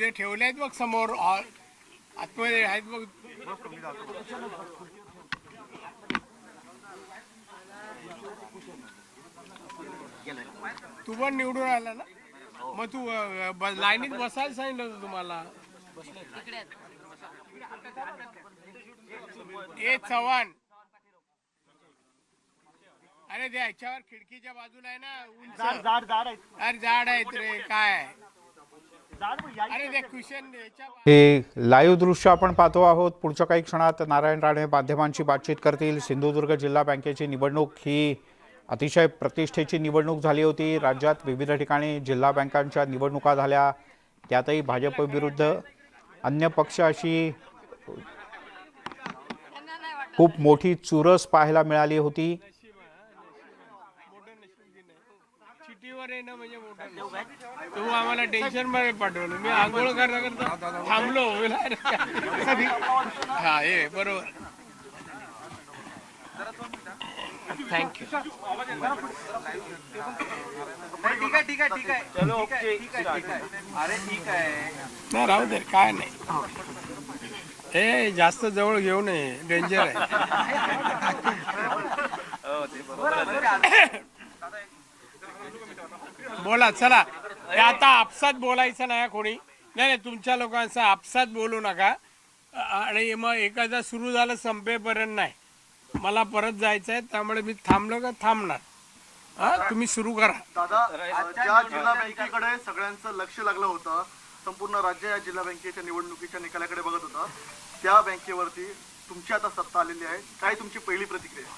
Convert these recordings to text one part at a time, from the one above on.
तिथे ठेवले आहेत बघ समोर आतमध्ये आहेत बघ. तू पण निवडून आला ना? मग तू लाईनीत बसायला सांगितलं होतं तुम्हाला. ए चव्हाण. अरे ते ह्याच्यावर खिडकीच्या बाजूला आहे ना उंच. अरे झाड आहेत रे काय? हे लाईव्ह दृश्य आपण पाहतो आहोत. पुढच्या काही क्षणात नारायण राणे माध्यमांशी बातचीत करतील. सिंधुदुर्ग जिल्हा बँकेची निवडणूक ही अतिशय प्रतिष्ठेची निवडणूक झाली होती. राज्यात विविध ठिकाणी जिल्हा बँकांच्या निवडणुका झाल्या. त्यातही भाजप विरुद्ध अन्य पक्ष अशी खूप मोठी चुरस पाहायला मिळाली होती. येणं म्हणजे मोठं तू आम्हाला टेन्शनमध्ये पाठवलं. मी आंघोळ करता करता थांबलो हा ये बरोबर. थँक्यू ठीक आहे ठीक आहे ठीक आहे. चलो ओके ठीक आहे ठीक आहे. अरे ठीक आहे. नाही राहू दे काय नाही. ए जास्त जवळ घेऊ नये. डेंजर आहे. हो ते बरोबर आहे. बोला चला. हे आता आपसात बोलायचं नाही कोणी. नाही नाही तुमच्या लोकांचा आपसात बोलू नका. अ- आणि मग एखादा सुरू झालं संपेपर्यंत नाही. मला परत जायचं आहे त्यामुळे मी थांबलो का थांबणार. हा तुम्ही सुरू करा. दादा ज्या जिल्हा बँकेकडे सगळ्यांचं लक्ष लागलं होतं. संपूर्ण राज्य या जिल्हा बँकेच्या निवडणुकीच्या निकालाकडे बघत होतं. त्या बँकेवरती तुमची आता सत्ता आलेली आहे. काय तुमची पहिली प्रतिक्रिया?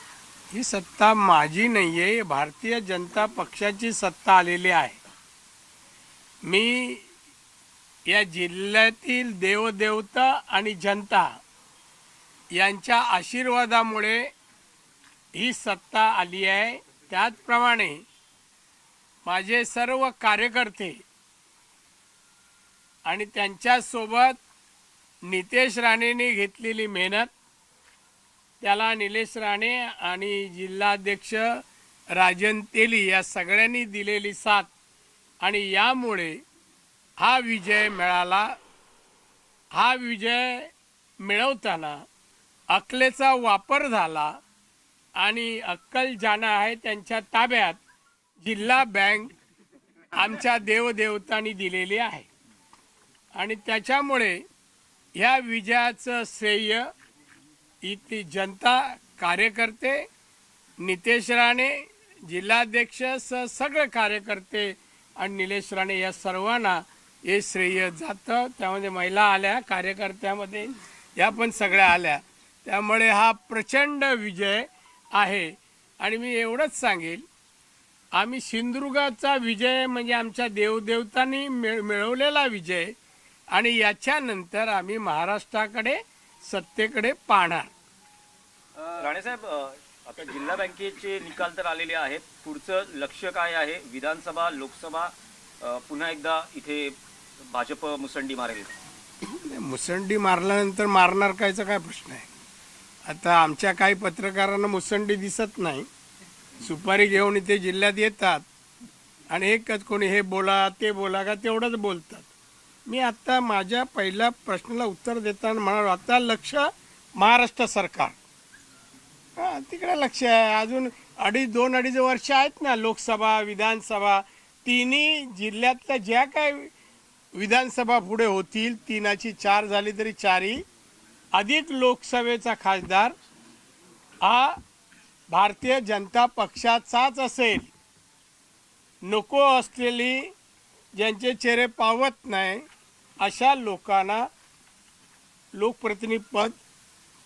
ही सत्ता माझी नाही आहे भारतीय जनता पक्षाची सत्ता आलेली आहे. मी या जिल्ह्यातील देवदेवता आणि जनता यांच्या आशीर्वादामुळे ही सत्ता आली आहे. त्याचप्रमाणे माझे सर्व कार्यकर्ते आणि त्यांच्यासोबत नितेश राणेने घेतलेली मेहनत त्याला निलेश राणे आणि जिल्हाध्यक्ष राजन तेली या सगळ्यांनी दिलेली साथ. आणि यामुळे हा विजय मिळाला. हा विजय मिळवताना अकलेचा वापर झाला आणि अक्कल जाना आहे त्यांच्या ताब्यात जिल्हा बँक आमच्या देवदेवतांनी दिलेली आहे. आणि त्याच्यामुळे ह्या विजयाचं श्रेय इथली जनता कार्यकर्ते नितेश राणे जिल्हाध्यक्ष स सगळे कार्यकर्ते आणि निलेश राणे या सर्वांना हे श्रेय जातं. त्यामध्ये महिला आल्या कार्यकर्त्यामध्ये या पण सगळ्या आल्या. त्यामुळे हा प्रचंड विजय आहे. आणि मी एवढंच सांगेल आम्ही सिंधुदुर्गाचा विजय म्हणजे आमच्या देवदेवतांनी मिळ मिळवलेला विजय. आणि याच्यानंतर आम्ही महाराष्ट्राकडे सत्तेकडे पाहणार राणेसाहेब आता जिल्हा बँकेचे निकाल तर आलेले आहेत. पुढचं लक्ष काय आहे? विधानसभा लोकसभा पुन्हा एकदा इथे भाजप मुसंडी मारेल. मुसंडी मारल्यानंतर मारणार कायचा काय प्रश्न आहे? आता आमच्या काही पत्रकारांना मुसंडी दिसत नाही. सुपारी घेऊन इथे जिल्ह्यात येतात. आणि एकच कोणी हे बोला ते बोला का तेवढंच बोलतात मी आता माझ्या पहिल्या प्रश्नाला उत्तर देताना म्हणालो आता लक्ष महाराष्ट्र सरकार. हां तिकडे लक्ष आहे. अजून अडीच दोन अडीच वर्ष आहेत ना लोकसभा विधानसभा. तिन्ही जिल्ह्यातल्या ज्या काय विधानसभा पुढे होतील तीनाची चार झाली तरी चारही अधिक लोकसभेचा खासदार हा भारतीय जनता पक्षाचाच असेल. नको असलेली ज्यांचे चेहरे पावत नाही अशा लोकांना लोकप्रतिनिधी पद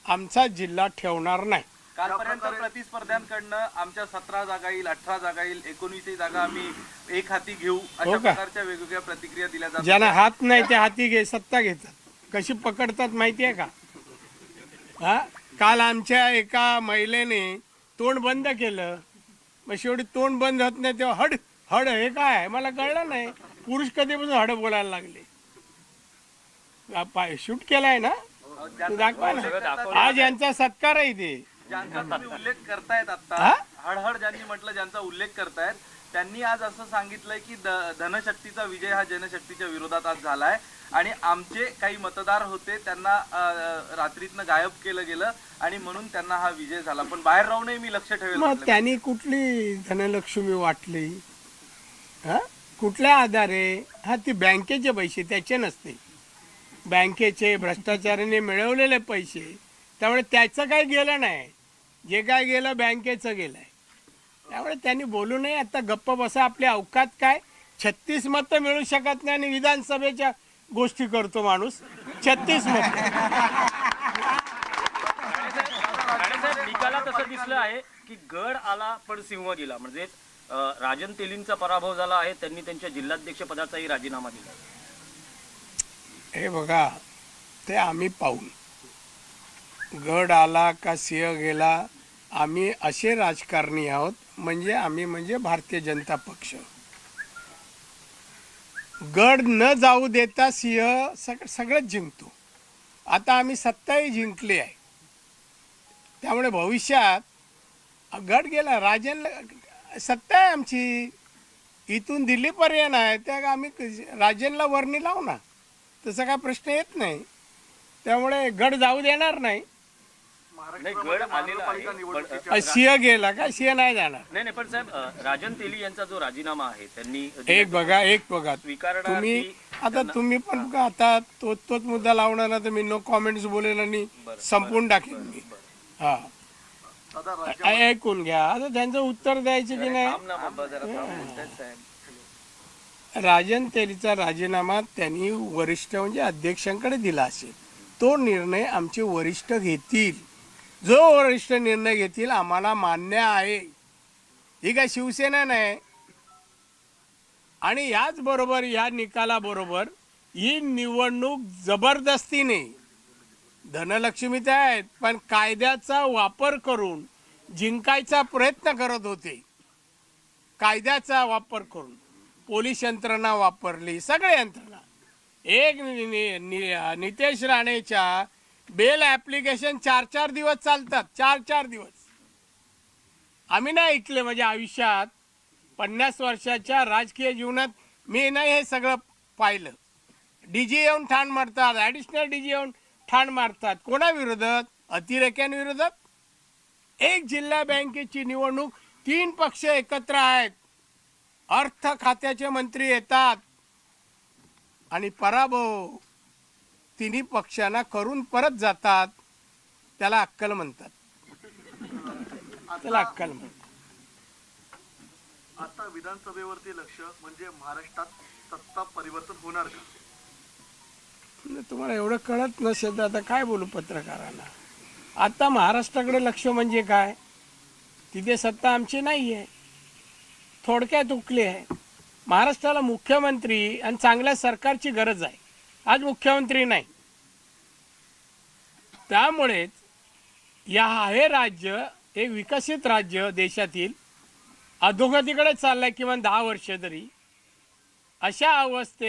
आमचा जिल्हा ठेवणार नाही. कालपर्यंत प्रतिस्पर्ध्यांकडनं आमच्या सतरा जागा येईल अठरा जागा येईल एकोणवीसही जागा आम्ही एक हाती घेऊ अशा हो का? प्रकारच्या वेगवेगळ्या प्रतिक्रिया दिल्या जातात. ज्यांना हात नाही त्या हाती घे सत्ता घेतात. कशी पकडतात माहिती आहे का? हा? काल आमच्या एका महिलेने तोंड बंद केलं. मग शेवटी तोंड बंद होत नाही तेव्हा हड हड हे काय? मला कळलं नाही. पुरुष कधीपासून हड बोलायला लागले? शूट केलाय ना? तू दाखवा ना. आज यांचा सत्कार आहे ज्यांचा तुम्ही उल्लेख करतायत? आता हळहळ ज्यांनी म्हटलं ज्यांचा उल्लेख करतायत त्यांनी आज असं सांगितलंय की धनशक्तीचा विजय हा जनशक्तीच्या विरोधात आज झालाय. आणि आमचे काही मतदार होते त्यांना रात्रीतनं गायब केलं गेलं आणि म्हणून त्यांना हा विजय झाला. पण बाहेर राहूनही मी लक्ष ठेवेल. त्यांनी कुठली धनलक्ष्मी वाटली? हा? कुठल्या आधारे? हा ती बँकेचे पैसे त्याचे नसते. बँकेचे भ्रष्टाचाराने मिळवलेले पैसे त्यामुळे त्याचं काही गेलं नाही. जे काय गेलं बँकेचं गेलंय. त्यामुळे त्यांनी बोलू नये आता गप्प बसा आपली अवकात काय? छत्तीस मतं मिळू शकत नाही आणि विधानसभेच्या गोष्टी करतो माणूस. छत्तीस मत. राणेसाहेब निकालात असं दिसलं आहे की गड आला पण सिंह गेला. म्हणजे राजन तेलींचा पराभव झाला आहे त्यांनी त्यांच्या जिल्हाध्यक्ष पदाचाही राजीनामा दिला हे बघा ते आम्ही पाहून. गड आला का सिंह गेला आम्ही असे राजकारणी आहोत म्हणजे आम्ही म्हणजे भारतीय जनता पक्ष. गड न जाऊ देता सिंह सग सगळंच जिंकतो. आता आम्ही सत्ताही जिंकली आहे. त्यामुळे भविष्यात गड गेला राजन सत्ता आहे आमची. इथून दिल्लीपर्यंत आहे त्या आम्ही राजनला वर्णी लावू ना तसा काय प्रश्न येत नाही. त्यामुळे गड जाऊ देणार नाही. नाही, गड आलेला आहे, पण, सिंह गेला का? सिंह नाही जाणार. नाही नाही पण साहेब अं, राजन तेली यांचा जो राजीनामा आहे त्यांनी एक बघा एक बघा. स्वीकारणार तुम्ही की आता तुम्ही पण बघा, आता तो तोच मुद्दा लावणार ना तर मी नो कॉमेंट्स बोलेल आणि संपवून टाकेन मी. हा. ऐ- ऐकून घ्या. आता त्यांचं उत्तर द्यायचं की नाही? थांब ना बाबा, जरा थांब बोलतायत साहेब. राजन तेलीचा राजीनामा त्यांनी वरिष्ठ म्हणजे अध्यक्षांकडे दिला असेल. तो निर्णय आमचे वरिष्ठ घेतील. जो वरिष्ठ निर्णय घेतील आम्हाला मान्य आहे. ही काय शिवसेना नाही. आणि याचबरोबर या निकालाबरोबर ही निवडणूक जबरदस्तीने धनलक्ष्मी त्या आहेत पण कायद्याचा वापर करून जिंकायचा प्रयत्न करत होते. कायद्याचा वापर करून. पोलीस यंत्रणा वापरली सगळे यंत्रणा. एक नि- नि- नि- नितेश राणेच्या बेल ॲप्लिकेशन चार चार दिवस चालतात चार चार दिवस. आम्ही नाही ऐकले माझ्या आयुष्यात पन्नास वर्षाच्या राजकीय जीवनात मी नाही हे सगळं पाहिलं. डी जी येऊन ठाण मारतात ॲडिशनल डी जी येऊन ठाण मारतात. कोणाविरोधात? अतिरेक्यांविरोधात? एक जिल्हा बँकेची निवडणूक तीन पक्ष एकत्र आहेत. अर्थ खात्याचे मंत्री येतात. आणि पराभव तिन्ही पक्षांना करून परत जातात. त्याला अक्कल म्हणतात. त्याला अक्कल म्हणतात. आता विधानसभेवरती लक्ष म्हणजे महाराष्ट्रात सत्ता परिवर्तन होणार का? तुम्हाला एवढं कळत नसेल तर आता काय बोलू पत्रकारांना? आता महाराष्ट्राकडे लक्ष म्हणजे काय? तिथे सत्ता आमची नाही आहे थोडक्यात उकली आहे. महाराष्ट्राला मुख्यमंत्री आणि चांगल्या सरकारची गरज आहे. आज मुख्यमंत्री नाही. त्यामुळेच या हे राज्य हे विकसित राज्य देशातील अधोगतीकडे चाललंय किमान दहा वर्ष तरी. अशा अवस्थेत